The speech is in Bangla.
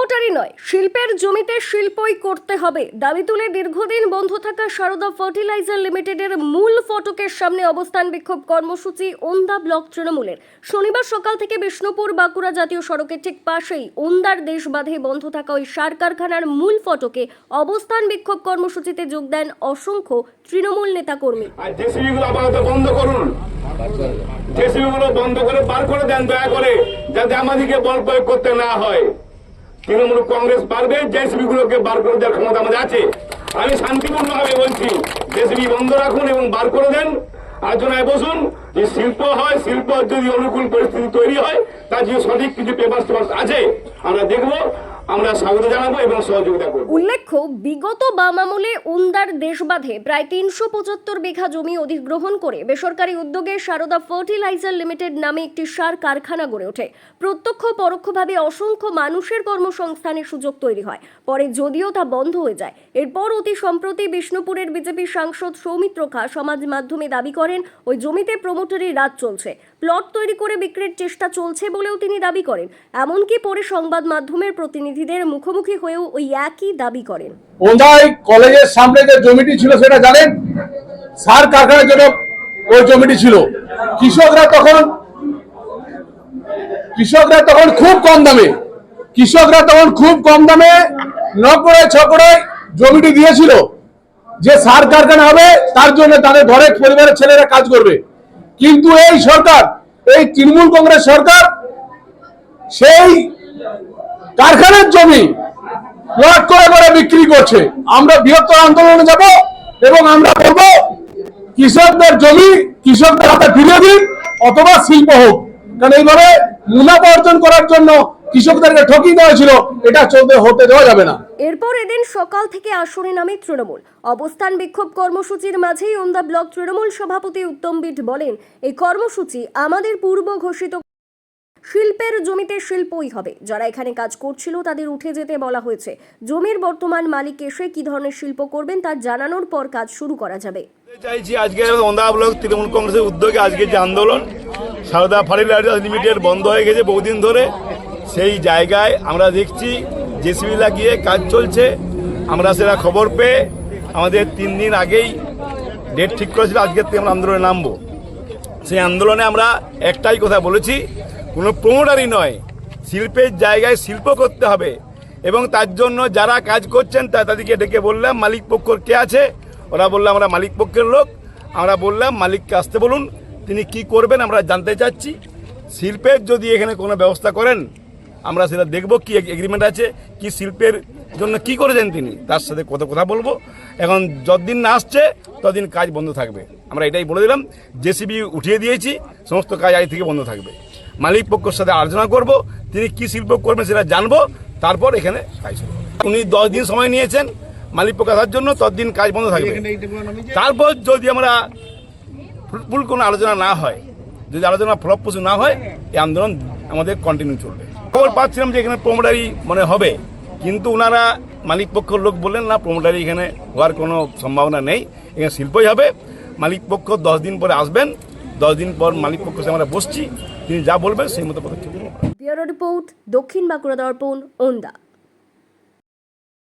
প্রমোটারই নয়, শিল্পের জমিতে শিল্পই করতে হবে। দাবি তুলে দীর্ঘদিন বন্ধ থাকা সারদা ফার্টিলাইজার লিমিটেডের মূল ফটকের সামনে অবস্থান বিক্ষোভ কর্মসূচি ওন্দা ব্লক তৃণমূলের। শনিবার সকাল থেকে বিষ্ণুপুর বাঁকুড়া জাতীয় সড়কের ঠিক পাশেই ওন্দার দেশ বাঁধে বন্ধ থাকা ওই সার কারখানার মূল ফটকে অবস্থান বিক্ষোভ কর্মসূচিতে যোগ দেন অসংখ্য তৃণমূল নেতাকর্মী। বন্ধ বন্ধ করে বার করে দেন দয়া করে, যাতে আমাদেরকে বল প্রয়োগ করতে না হয়। তৃণমূল কংগ্রেস পারবে জেসিবি গুলোকে বার করে দেওয়ার ক্ষমতা আমাদের আছে। আমি শান্তিপূর্ণভাবে বলছি, জেসিবি বন্ধ রাখুন এবং বার করে দেন। আলোচনায় বসুন, যে শিল্প হয়, শিল্প যদি অনুকূল পরিস্থিতি তৈরি হয়, তার যে সঠিক কিছু পেপার আছে, আমরা দেখব। উল্লেখ্য, বিগত বাম আমলে উন্দার দেশবাঁধে প্রায় তিনশো পঁচাত্তর বিঘা জমি অধিগ্রহণ করে বেসরকারি উদ্যোগে সারদা ফার্টিলাইজার লিমিটেড নামে একটি সার কারখানা গড়ে ওঠে। প্রত্যক্ষ পরোক্ষভাবে অসংখ্য মানুষের কর্মসংস্থানের সুযোগ তৈরি হয়। পরে যদিও তা বন্ধ হয়ে যায়, এরপর অতি সম্প্রতি বিষ্ণুপুরের বিজেপি সাংসদ সৌমিত্র খা সমাজ মাধ্যমে দাবি করেন, ওই জমিতে প্রমোটারি রাজ চলছে। প্লট তৈরি করে বিক্রির চেষ্টা চলছে বলেও তিনি দাবি করেন। এমনকি পরে সংবাদ মাধ্যমের প্রতিনিধিদের মুখোমুখি হয়েও ওই একই দাবি করেন। ওন্দাই কলেজের সামনে যে জমিটি ছিল সেটা জানেন? সার কারখানার জন্য ওই জমিটি ছিল। কৃষকরা তখন কৃষকরা তখন খুব কম দামে, কৃষকরা তখন খুব কম দামে নকড়ে ছকড়ে জমিটি দিয়েছিল। যে সার কারখানা হবে, তার জন্য তাদের ঘরের পরিবারের ছেলেরা কাজ করবে। কিন্তু এই সরকার, এই তৃণমূল কংগ্রেস সরকার, সেই কারখানার জমি প্লট করে করে বিক্রি করছে। আমরা বৃহত্তর আন্দোলনে যাব এবং আমরা বলব, কৃষকদের জমি কৃষকদের হাতে ফিরিয়ে দিন, অথবা শিল্প হোক। কারণ এইভাবে মুনাফা অর্জন করার জন্য কৃষকদেরকে ঠকিয়ে দেওয়া ছিল এটা চলতে হতে দেওয়া যাবে না। এরপর এদিন সকাল থেকে আসরে নামে তৃণমূল। অবস্থান বিক্ষোভ কর্মসূচির মাঝেই ওন্দা ব্লক তৃণমূল সভাপতি উত্তম বিট বলেন এই কর্মসূচি আমাদের পূর্ব ঘোষিত শিল্পের জমিতে শিল্পই হবে। যারা এখানে কাজ করছিল তাদের উঠে যেতে বলা হয়েছে। জমির বর্তমান মালিক এসে কি ধরনের শিল্প করবেন তা জানানোর পর কাজ শুরু করা যাবে। চাইছি আজকে ওন্দা ব্লক তৃণমূল কংগ্রেসের উদ্যোগে আজকে যে আন্দোলন সারদা ফার্টিলাইজার লিমিটেড বন্ধ হয়ে গেছে বহুদিন ধরে। সেই জায়গায় আমরা দেখছি জেসিবি লাগিয়ে কাজ চলছে। আমরা সেটা খবর পেয়ে আমাদের তিন দিন আগেই ডেট ঠিক করেছিল, আজকের থেকে আমরা আন্দোলনে নামবো। সেই আন্দোলনে আমরা একটাই কথা বলেছি, কোনো প্রমোটারই নয়, শিল্পের জায়গায় শিল্প করতে হবে। এবং তার জন্য যারা কাজ করছেন, তা তাদেরকে ডেকে বললাম, মালিক পক্ষর কে আছে? ওরা বলল, আমরা মালিক পক্ষের লোক। আমরা বললাম, মালিককে আসতে বলুন, তিনি কি করবেন আমরা জানতে চাচ্ছি। শিল্পের যদি এখানে কোনো ব্যবস্থা করেন আমরা সেটা দেখব কি এগ্রিমেন্ট আছে কি শিল্পের জন্য কি করেছেন তিনি তার সাথে কত কথা বলব। এখন যতদিন না আসছে ততদিন কাজ বন্ধ থাকবে। আমরা এটাই বলে দিলাম জেসিবি উঠিয়ে দিয়েছি সমস্ত কাজ আজ থেকে বন্ধ থাকবে। মালিক পক্ষের সাথে আলোচনা করব তিনি কি শিল্প করবেন সেটা জানব তারপর এখানে কাজ শুরু উনি দশ দিন সময় নিয়েছেন মালিক পক্ষ আসার জন্য ততদিন কাজ বন্ধ থাকবে। তারপর যদি আমরা ফুল কোনো আলোচনা না হয় যদি আলোচনা ফলপ্রসূ না হয় এই আন্দোলন আমাদের কন্টিনিউ চলবে। খবর পাচ্ছিলাম যে এখানে প্রমোটারি মানে হবে। কিন্তু ওনারা মালিক পক্ষের লোক বললেন, না প্রমোটারি এখানে হওয়ার কোনো সম্ভাবনা নেই। এখানে শিল্পই হবে। মালিক পক্ষ দশ দিন পরে আসবেন। দশ দিন পর মালিক পক্ষ আমরা বসছি। তিনি যা বলবেন সেই মতো পদক্ষেপ দক্ষিণ বাঁকুড়া দর্পণ, ওন্দা।